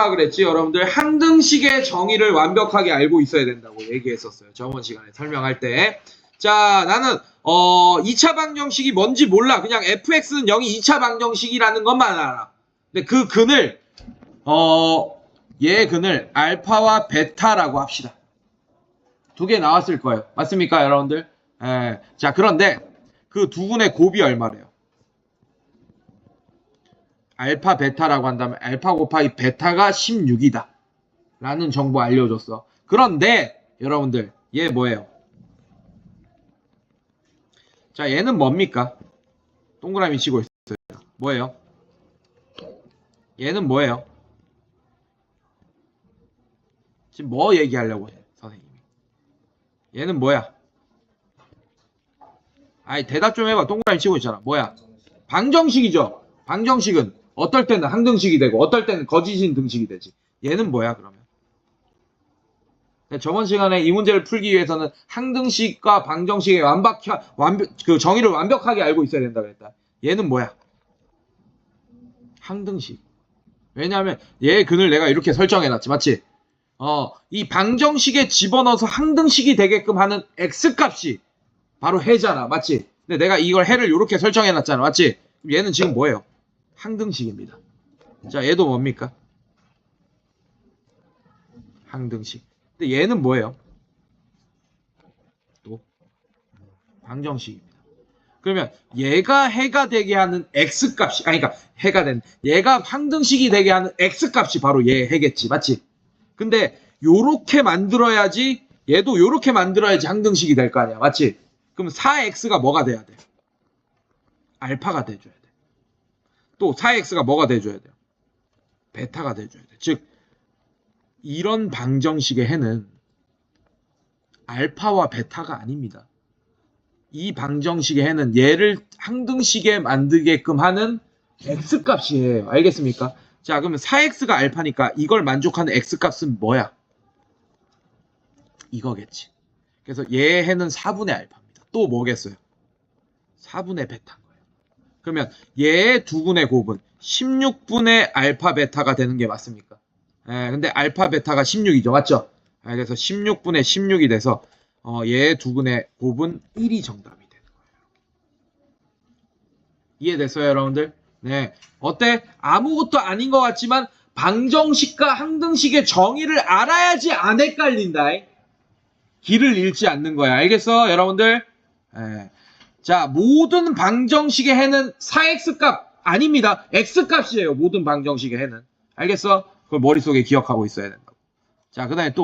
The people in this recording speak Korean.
하라 그랬지? 여러분들 항등식의 정의를 완벽하게 알고 있어야 된다고 얘기했었어요. 저번 시간에 설명할 때 자 나는 어 2차 방정식이 뭔지 몰라. 그냥 fx는 0이 2차 방정식이라는 것만 알아. 근데 그 근을 어 얘 근을 알파와 베타라고 합시다. 두 개 나왔을 거예요. 맞습니까 여러분들? 예. 자 그런데 그 두 분의 곱이 얼마래요 알파 베타라고 한다면 알파 곱하기 베타가 16이다. 라는 정보 알려줬어. 그런데 여러분들 얘 뭐예요? 자 얘는 뭡니까? 동그라미 치고 있어요. 뭐예요? 얘는 뭐예요? 지금 뭐 얘기하려고 해 선생님이? 얘는 뭐야? 아이 대답 좀 해봐. 동그라미 치고 있잖아. 뭐야? 방정식이죠. 방정식은 어떨 때는 항등식이 되고 어떨 때는 거짓인 등식이 되지. 얘는 뭐야 그러면? 저번 시간에 이 문제를 풀기 위해서는 항등식과 방정식의 완벽 완벽 그 정의를 완벽하게 알고 있어야 된다 그랬다. 얘는 뭐야? 항등식. 왜냐하면 얘의 근을 내가 이렇게 설정해놨지, 맞지? 어, 이 방정식에 집어넣어서 항등식이 되게끔 하는 x 값이 바로 해잖아, 맞지? 근데 내가 이걸 해를 이렇게 설정해놨잖아, 맞지? 얘는 지금 뭐예요? 항등식입니다. 자, 얘도 뭡니까? 항등식. 근데 얘는 뭐예요? 또 방정식입니다. 그러면 얘가 해가 되게 하는 x 값이 아니 그러니까 해가 된 얘가 항등식이 되게 하는 x 값이 바로 얘 해겠지. 맞지? 근데 요렇게 만들어야지 얘도 요렇게 만들어야지 항등식이 될 거 아니야. 맞지? 그럼 4x가 뭐가 돼야 돼? 알파가 돼줘야 돼. 또 4x가 뭐가 돼줘야 돼요? 베타가 돼줘야 돼. 즉 이런 방정식의 해는 알파와 베타가 아닙니다. 이 방정식의 해는 얘를 항등식에 만들게끔 하는 x값이에요. 알겠습니까? 자 그러면 4x가 알파니까 이걸 만족하는 x값은 뭐야? 이거겠지. 그래서 얘 해는 4분의 알파입니다. 또 뭐겠어요? 4분의 베타인 거예요. 그러면 얘의 두 분의 곱은 16분의 알파 베타가 되는 게 맞습니까? 예, 근데 알파 베타가 16이죠. 맞죠? 예, 그래서 16분의 16이 돼서 어, 얘의 두 분의 곱은 1이 정답이 되는 거예요. 이해됐어요, 여러분들? 네. 어때? 아무것도 아닌 것 같지만 방정식과 항등식의 정의를 알아야지 안 헷갈린다. 길을 잃지 않는 거야. 알겠어, 여러분들? 예. 자, 모든 방정식의 해는 4x 값 아닙니다. x 값이에요. 모든 방정식의 해는. 알겠어? 그걸 머릿속에 기억하고 있어야 된다고. 자, 그 다음에 또